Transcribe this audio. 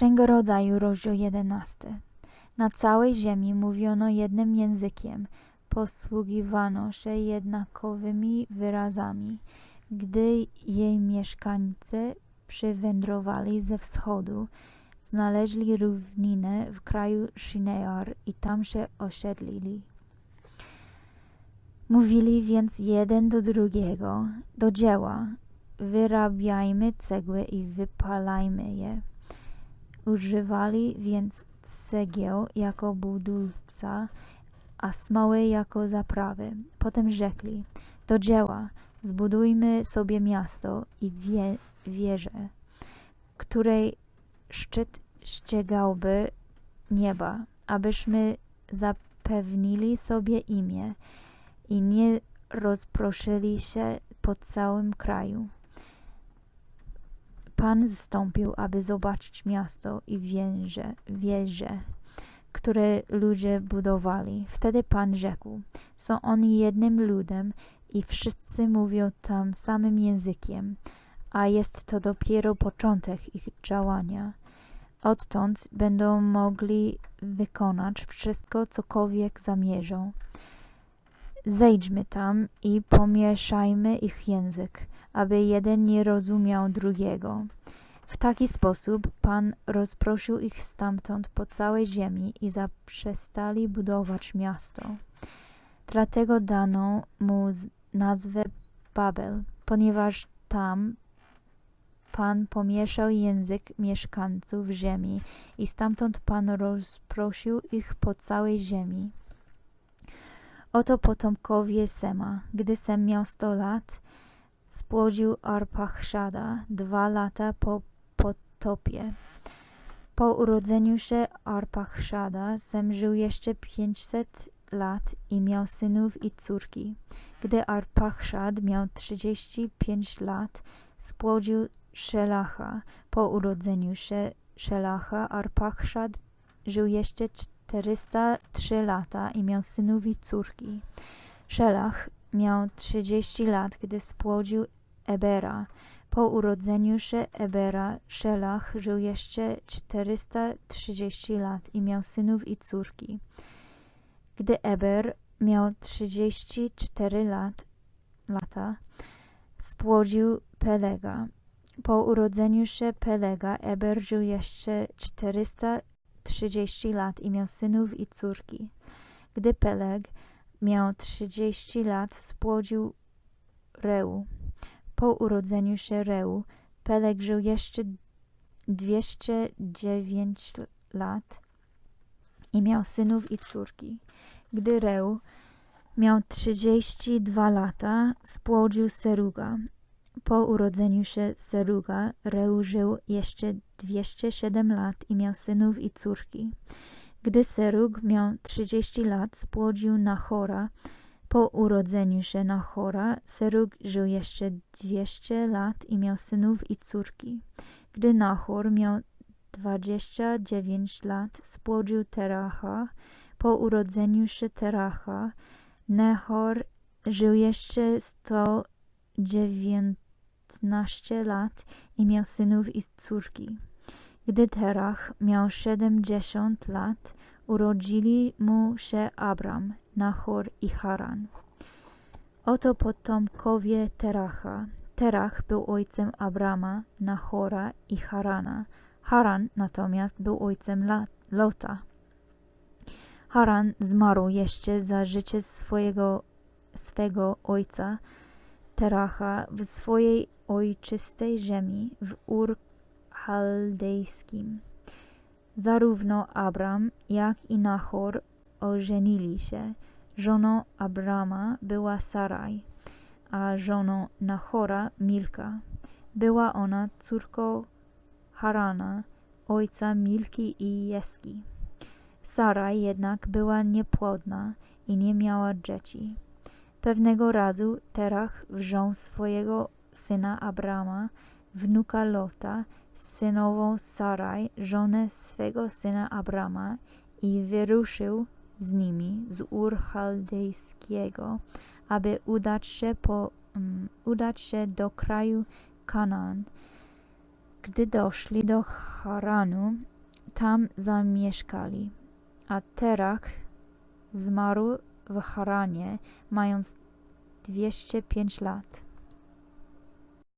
Księga Rodzaju, rozdział 11. Na całej ziemi mówiono jednym językiem, posługiwano się jednakowymi wyrazami. Gdy jej mieszkańcy przywędrowali ze wschodu, znaleźli równinę w kraju Shinear i tam się osiedlili. Mówili więc jeden do drugiego, do dzieła, wyrabiajmy cegły i wypalajmy je. Używali więc cegieł jako budulca, a smoły jako zaprawy. Potem rzekli, do dzieła, zbudujmy sobie miasto i wie, wieżę, której szczyt ścigałby nieba, abyśmy zapewnili sobie imię i nie rozproszyli się po całym kraju. Pan zstąpił, aby zobaczyć miasto i wieże, wieże, które ludzie budowali. Wtedy Pan rzekł, są oni jednym ludem i wszyscy mówią tam samym językiem, a jest to dopiero początek ich działania. Odtąd będą mogli wykonać wszystko, cokolwiek zamierzą. Zejdźmy tam i pomieszajmy ich język, aby jeden nie rozumiał drugiego. W taki sposób Pan rozproszył ich stamtąd po całej ziemi i zaprzestali budować miasto. Dlatego dano mu nazwę Babel, ponieważ tam Pan pomieszał język mieszkańców ziemi i stamtąd Pan rozproszył ich po całej ziemi. Oto potomkowie Sema. Gdy Sem miał sto lat, spłodził Arpachszada dwa lata po potopie. Po urodzeniu się Arpachszada żył jeszcze pięćset lat i miał synów i córki. Gdy Arpachszad miał trzydzieści pięć lat, spłodził Szelacha. Po urodzeniu się Szelacha Arpachszad żył jeszcze 403 lata i miał synów i córki. Szelach miał 30 lat, gdy spłodził Ebera. Po urodzeniu się Ebera, Szelach żył jeszcze 430 lat i miał synów i córki. Gdy Eber miał 34 lat, lata, spłodził Pelega. Po urodzeniu się Pelega, Eber żył jeszcze 430 lat i miał synów i córki. Gdy Peleg miał 30 lat, spłodził Reu. Po urodzeniu się Reu, Peleg żył jeszcze 209 lat i miał synów i córki. Gdy Reu miał 32 lata, spłodził Seruga. Po urodzeniu się Seruga, Reu żył jeszcze 207 lat i miał synów i córki. Gdy Serug miał 30 lat, spłodził Nachora. Po urodzeniu się Nachora, Serug żył jeszcze 200 lat i miał synów i córki. Gdy Nachor miał 29 lat, spłodził Teracha. Po urodzeniu się Teracha, Nehor żył jeszcze 119 lat i miał synów i córki. Gdy Terach miał 70 lat, urodzili mu się Abram, Nahor i Haran. Oto potomkowie Teracha. Terach był ojcem Abrama, Nahora i Harana. Haran natomiast był ojcem Lota. Haran zmarł jeszcze za życie swojego, swego ojca Teracha w swojej ojczystej ziemi w Ur chaldejskim. Zarówno Abram, jak i Nahor ożenili się. Żoną Abrama była Saraj, a żoną Nahora Milka. Była ona córką Harana, ojca Milki i Jeski. Saraj jednak była niepłodna i nie miała dzieci. Pewnego razu Terach wziął swojego syna Abrama, wnuka Lota, synową Saraj, żonę swego syna Abrama i wyruszył z nimi z Ur Chaldejskiego, aby udać się, po, um, udać się do kraju Kanaan. Gdy doszli do Haranu, tam zamieszkali. A Terach zmarł w Haranie, mając 205 lat.